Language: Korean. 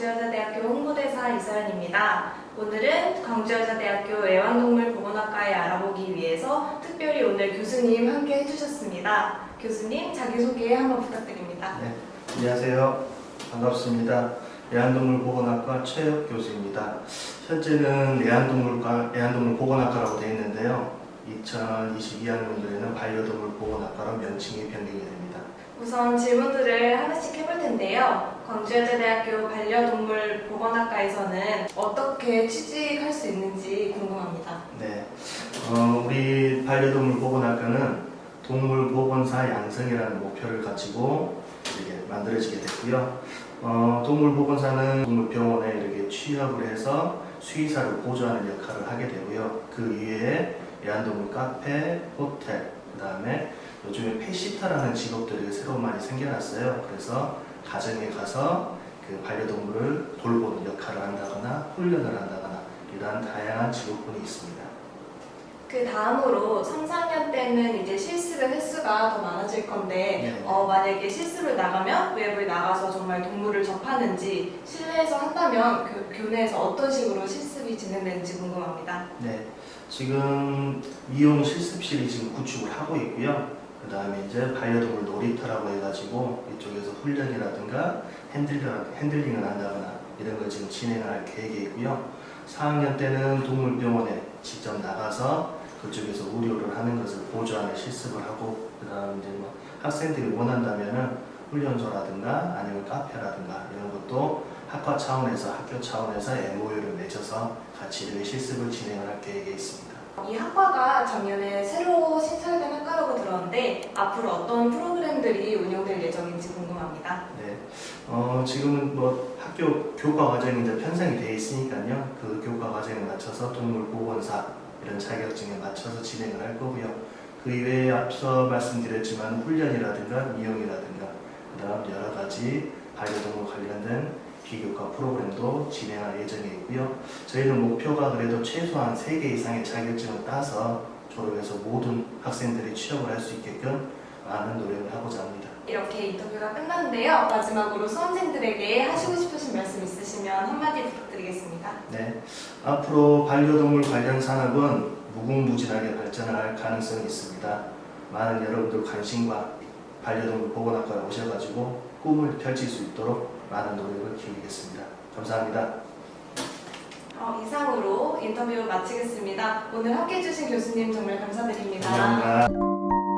광주여자대학교 홍보대사 이서연입니다. 오늘은 광주여자대학교 애완동물보건학과에 알아보기 위해서 특별히 오늘 교수님 함께 해주셨습니다. 교수님 자기소개 한번 부탁드립니다. 네, 안녕하세요. 반갑습니다. 애완동물보건학과 최혁 교수입니다. 현재는 애완동물과 애완동물보건학과라고 되어 있는데요. 2022학년도에는 반려동물보건학과로 명칭이 변경이 됩니다. 우선 질문들을 하나씩 해볼 텐데요. 광주여자대학교 반려동물 보건학과에서는 어떻게 취직할 수 있는지 궁금합니다. 네, 어, 우리 반려동물 보건학과는 동물 보건사 양성이라는 목표를 가지고 이렇게 만들어지게 됐고요. 어, 동물 보건사는 동물병원에 이렇게 취업을 해서 수의사를 보조하는 역할을 하게 되고요. 그 이외에 애완동물 카페, 호텔, 그 다음에 요즘에 펫시터라는 직업들이 새로 많이 생겨났어요. 그래서 가정에 가서 그 반려동물을 돌보는 역할을 한다거나 훈련을 한다거나 이러한 다양한 직업군이 있습니다. 그 다음으로 3, 4학년 때는 이제 실습의 횟수가 더 많아질 건데 네. 어, 만약에 실습을 나가면 외부에 나가서 정말 동물을 접하는지 실내에서 한다면 교, 교내에서 어떤 식으로 실습이 진행되는지 궁금합니다. 네, 지금 미용 실습실이 지금 구축을 하고 있고요. 그 다음에 이제 반려동물 놀이터라고 해가지고 이쪽에서 훈련이라든가 핸들, 핸들링을 한다거나 이런 걸 지금 진행할 계획이 있고요. 4학년 때는 동물병원에 직접 나가서 그쪽에서 의료를 하는 것을 보조하는 실습을 하고 그 다음 이제 뭐 학생들이 원한다면은 훈련소라든가 아니면 카페라든가 이런 것도 학과 차원에서 학교 차원에서 MOU를 맺어서 같이 이렇게 실습을 진행을 할 계획에 있습니다. 이 학과가 작년에 새로 신설된 학과라고 들었는데 앞으로 어떤 프로그램들이 운영될 예정인지 궁금합니다. 네, 어, 지금은 뭐 학교 교과 과정이 이제 편성이 되어 있으니까요. 그 교과 과정에 맞춰서 동물 보건사 이런 자격증에 맞춰서 진행을 할 거고요. 그 이외에 앞서 말씀드렸지만 훈련이라든가 미용이라든가 그다음 여러 가지 반려동물 관련된 비교과 프로그램도 진행할 예정에 있고요. 저희는 목표가 그래도 최소한 3개 이상의 자격증을 따서 졸업해서 모든 학생들이 취업을 할 수 있게끔 많은 노력을 하고자 합니다. 이렇게 인터뷰가 끝났는데요. 마지막으로 수험생들에게 하시고 싶으신 말씀 있으시면 한마디 부탁드리겠습니다. 네, 앞으로 반려동물 관련 산업은 무궁무진하게 발전할 가능성이 있습니다. 많은 여러분들 관심과 반려동물 보건학과에 오셔가지고 꿈을 펼칠 수 있도록 많은 노력을 기울이겠습니다. 감사합니다. 어, 이상으로 인터뷰 마치겠습니다. 오늘 함께 해 주신 교수님 정말 감사드립니다. 감사합니다.